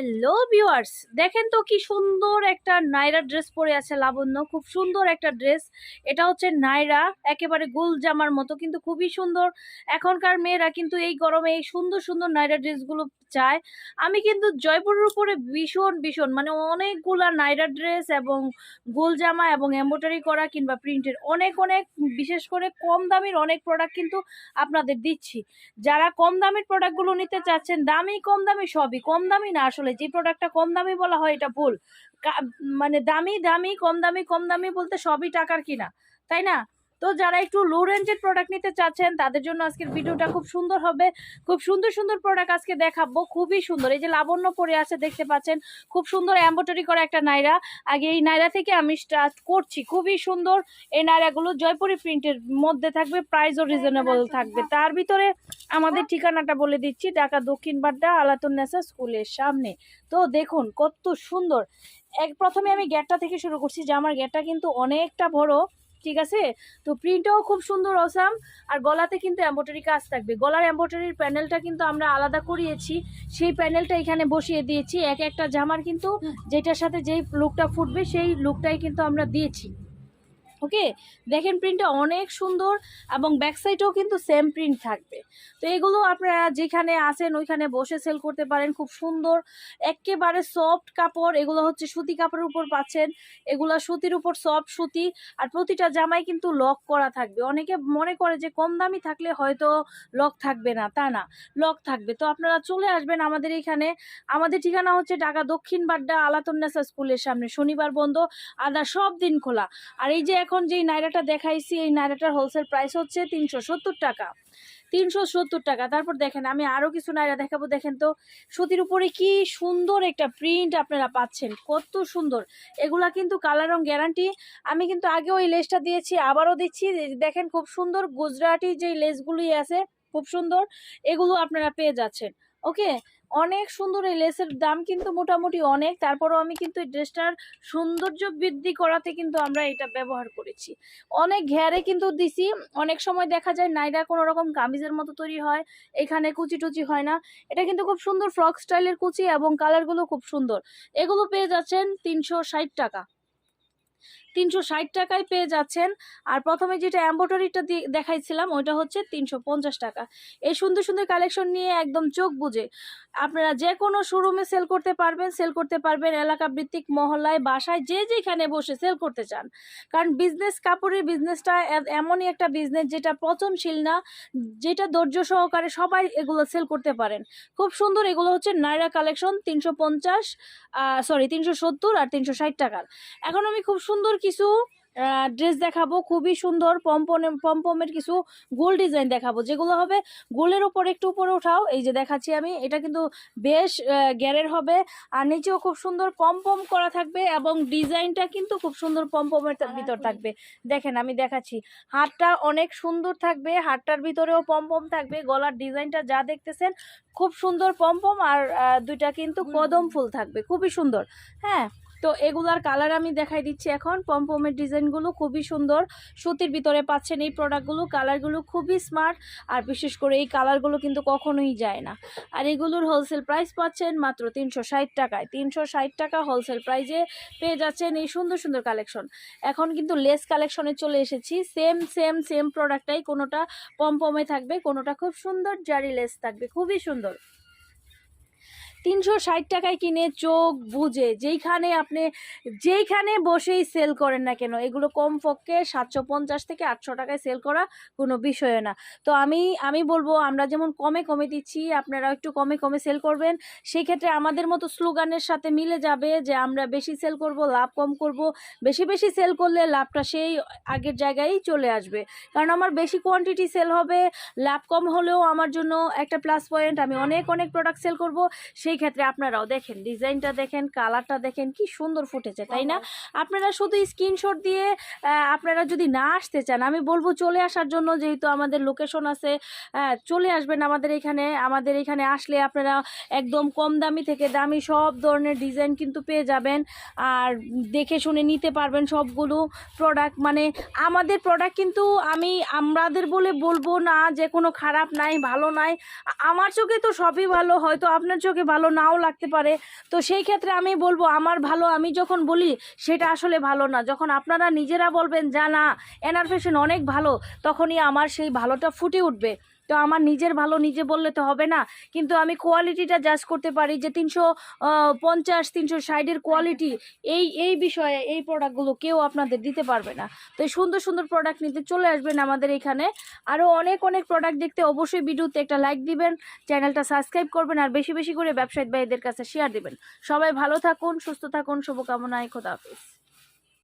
Hello viewers দেখেন তো কি সুন্দর একটা নাইরা ড্রেস পরে আছে লাবণ্য। খুব সুন্দর একটা ড্রেস এটা হচ্ছে নাইরা একেবারে গোল জামার মতো, কিন্তু খুবই সুন্দর। এখনকার মেয়েরা কিন্তু এই গরমে এই সুন্দর সুন্দর নাইরা ড্রেসগুলো চায়। আমি কিন্তু জয়পুরের উপরে ভীষণ ভীষণ মানে অনেকগুলা নাইরা ড্রেস এবং গোল জামা এবং এম্ব্রয়ডারি করা কিংবা প্রিন্টের অনেক অনেক, বিশেষ করে কম দামের অনেক প্রোডাক্ট কিন্তু আপনাদের দিচ্ছি। যারা কম দামের প্রোডাক্টগুলো নিতে চাচ্ছেন, দামি কম দামি সবই, কম দামি না, আসলে যে প্রোডাক্টটা কম দামি বলা হয় এটা ভুল। মানে দামি দামি, কম দামি কম দামি বলতে সবই টাকার কিনা, তাই না? তো যারা একটু লো রেঞ্জের প্রোডাক্ট নিতে চাচ্ছেন, তাদের জন্য আজকের ভিডিওটা খুব সুন্দর হবে। খুব সুন্দর সুন্দর প্রোডাক্ট আজকে দেখাবো। খুবই সুন্দর। এই যে লাবণ্য পরে আছে, দেখতে পাচ্ছেন? খুব সুন্দর এম্ব্রয়ডারি করা একটা নাইরা। আগে এই নাইরা থেকে আমি স্টার্ট করছি। খুবই সুন্দর এই নাইরাগুলো। জয়পুরি প্রিন্টের মধ্যে থাকবে প্রাইসও রিজনেবল থাকবে। তার ভিতরে আমাদের ঠিকানাটা বলে দিচ্ছি, ঢাকা দক্ষিণ বাড্ডা আলাতুন্নেসা স্কুলের সামনে। তো দেখুন, কত সুন্দর। এক প্রথমে আমি গেটটা থেকে শুরু করছি, যে আমার গেটটা কিন্তু অনেকটা বড়। ঠিক আছে? তো প্রিন্টটাও খুব সুন্দর অসাম আর গলাতে কিন্তু এম্ব্রয়ডারি কাজ থাকবে। গলার এম্ব্রয়ডারির প্যানেলটা কিন্তু আমরা আলাদা করিয়েছি। সেই প্যানেলটা এখানে বসিয়ে দিয়েছি। এক একটা জামার কিন্তু যেটার সাথে যেই লুকটা ফুটবে, সেই লুকটাই কিন্তু আমরা দিয়েছি। ওকে? দেখেন প্রিন্টটা অনেক সুন্দর এবং ব্যাক সাইডেও কিন্তু সেম প্রিন্ট থাকবে। তো এগুলো আপনারা যেখানে আসেন ওইখানে বসে সেল করতে পারেন। খুব সুন্দর, একেবারে সফট কাপড়। এগুলো হচ্ছে সুতি কাপড়ের উপর পাচ্ছেন। এগুলো সুতির উপর সফট সুতি। আর প্রতিটা জামাই কিন্তু লক করা থাকবে। অনেকে মনে করে যে কম দামি থাকলে হয়তো লক থাকবে না। তা না লক থাকবে। তো আপনারা চলে আসবেন আমাদের এখানে। আমাদের ঠিকানা হচ্ছে ঢাকা দক্ষিণ বাড্ডা আলাতুন্নেসা স্কুলের সামনে। শনিবার বন্ধ আদা সব দিন খোলা। আর এই যে এখন যেই নাইরাটা দেখাইছি, এই নাইরাটার হোলসেল প্রাইস হচ্ছে তিনশো সত্তর টাকা। তিনশো সত্তর টাকা। তারপর দেখেন, আমি আরও কিছু নাইরা দেখাবো। দেখেন তো, সুতির উপরে কি সুন্দর একটা প্রিন্ট আপনারা পাচ্ছেন। কত সুন্দর। এগুলা কিন্তু কালার রং গ্যারান্টি আমি কিন্তু আগে ওই লেসটা দিয়েছি, আবারও দিচ্ছি। দেখেন খুব সুন্দর। গুজরাটি যে লেসগুলি আছে, খুব সুন্দর। এগুলো আপনারা পেয়ে যাচ্ছেন। ওকে? অনেক সুন্দর এই লেসের দাম কিন্তু মোটামুটি অনেক। তারপরও আমি কিন্তু এই ড্রেসটার সৌন্দর্য বৃদ্ধি করাতে কিন্তু আমরা এটা ব্যবহার করেছি। অনেক ঘেরে কিন্তু দিছি। অনেক সময় দেখা যায় নাইরা কোনো রকম কামিজের মতো তৈরি হয়। এখানে কুচি টুচি হয় না। এটা কিন্তু খুব সুন্দর ফ্রক স্টাইলের কুচি এবং কালারগুলো খুব সুন্দর। এগুলো পেয়ে যাচ্ছেন তিনশো ষাট টাকা। তিনশো ষাট টাকায় পেয়ে যাচ্ছেন। আর প্রথমে যেটা দিয়ে দেখাইছিলাম, ওইটা হচ্ছে তিনশো পঞ্চাশ টাকা। এই সুন্দর সুন্দর কালেকশন নিয়ে একদম চোখ বুঝে আপনারা যে কোনো শোরুমে সেল করতে পারবেন সেল করতে পারবেন এলাকা ভিত্তিক মহল্লায়, বাসায় যে যেখানে বসে সেল করতে চান। কারণ বিজনেস কাপড়ের বিজনেসটা এমনই একটা বিজনেস যেটা পচনশীল না, যেটা ধৈর্য সহকারে সবাই এগুলো সেল করতে পারেন। খুব সুন্দর এগুলো হচ্ছে নাইরা কালেকশন তিনশো পঞ্চাশ সরি তিনশো সত্তর আর তিনশো ষাট টাকার। এখন আমি খুব সুন্দর কিছু ড্রেস দেখাবো খুবই সুন্দর পম্পন পম্পমের কিছু গোল ডিজাইন দেখাবো। যেগুলো হবে গোলের ওপর একটু উপরে ওঠাও। এই যে দেখাচ্ছি আমি এটা কিন্তু বেশ গ্যারের হবে। আর নিচেও খুব সুন্দর পম্পম করা থাকবে এবং ডিজাইনটা কিন্তু খুব সুন্দর পম্পমের ভিতর থাকবে। দেখেন আমি দেখাচ্ছি। হাতটা অনেক সুন্দর থাকবে হাতটার ভিতরেও পম্পম থাকবে। গলার ডিজাইনটা যা দেখতেছেন খুব সুন্দর পম্পম। আর দুইটা কিন্তু কদম ফুল থাকবে। খুবই সুন্দর। হ্যাঁ তো এগুলার কালার আমি দেখাই দিচ্ছি এখন। পম্পমের ডিজাইনগুলো খুবই সুন্দর। সুতির ভিতরে পাচ্ছেন এই প্রোডাক্টগুলো কালারগুলো খুবই স্মার্ট আর বিশেষ করে এই কালারগুলো কিন্তু কখনোই যায় না। আর এগুলোর হোলসেল প্রাইস পাচ্ছেন মাত্র তিনশো ষাট টাকায়। তিনশো ষাট টাকা হোলসেল প্রাইজে পেয়ে যাচ্ছেন এই সুন্দর সুন্দর কালেকশন এখন কিন্তু লেস কালেকশনে চলে এসেছি। সেম সেম সেম প্রোডাক্টটাই কোনোটা পম্পমে থাকবে, কোনোটা খুব সুন্দর, জারি লেস থাকবে। খুবই সুন্দর। তিনশো ষাট টাকায় কিনে চোখ বুঝে যেইখানে আপনি, যেইখানে বসেই সেল করেন না কেন, এগুলো কম পক্ষে সাতশো পঞ্চাশ থেকে আটশো টাকায় সেল করা কোনো বিষয় না। তো আমি আমি বলব, আমরা যেমন কমে কমে দিচ্ছি আপনারা একটু কমে কমে সেল করবেন। সেই ক্ষেত্রে আমাদের মতো স্লোগানের সাথে মিলে যাবে যে আমরা বেশি সেল করব, লাভ কম করব। বেশি বেশি সেল করলে লাভটা সেই আগের জায়গায় চলে আসবে। কারণ আমার বেশি কোয়ান্টিটি সেল হবে, লাভ কম হলেও আমার জন্য একটা প্লাস পয়েন্ট আমি অনেক অনেক প্রোডাক্ট সেল করব। সেই ক্ষেত্রে আপনারাও দেখেন, ডিজাইনটা দেখেন, কালারটা দেখেন, কি সুন্দর ফুটেছে, তাই না? আপনারা শুধু স্ক্রিনশট দিয়ে আপনারা যদি না আসতে চান, আমি বলব চলে আসার জন্য যেহেতু আমাদের লোকেশন আছে চলে আসবেন আমাদের এখানে আমাদের এখানে আসলে আপনারা একদম কম দামি থেকে দামি সব ধরনের ডিজাইন কিন্তু পেয়ে যাবেন। আর দেখে শুনে নিতে পারবেন সবগুলো প্রোডাক্ট মানে আমাদের প্রোডাক্ট কিন্তু আমি আমাদের বলে বলব না যে কোনো খারাপ নাই, ভালো নাই। আমার চোখে তো সবই ভালো, হয়তো আপনার চোখে ভালো ভালো নাও লাগতে পারে। তো সেই ক্ষেত্রে আমি বলব, আমার ভালো, আমি যখন বলি, সেটা আসলে ভালো না। যখন আপনারা নিজেরা বলবেন, যা না, এনার ফ্যাশন অনেক ভালো, তখনই আমার সেই ভালোটা ফুটে উঠবে। তো আমার নিজের ভালো নিজে বললে তো হবে না। কিন্তু আমি কোয়ালিটিটা জাজ করতে পারি যে তিনশো পঞ্চাশ, তিনশো ষাটের কোয়ালিটি এই এই বিষয়ে এই প্রোডাক্টগুলো কেউ আপনাদের দিতে পারবে না। তো এই সুন্দর সুন্দর প্রোডাক্ট নিতে চলে আসবেন আমাদের এখানে। আরও অনেক অনেক প্রোডাক্ট দেখতে অবশ্যই ভিডিওতে একটা লাইক দিবেন, চ্যানেলটা সাবস্ক্রাইব করবেন, আর বেশি বেশি করে ব্যবসায়িক ভাইদের কাছে শেয়ার দিবেন। সবাই ভালো থাকুন, সুস্থ থাকুন, শুভকামনায় খোদা হাফিজ।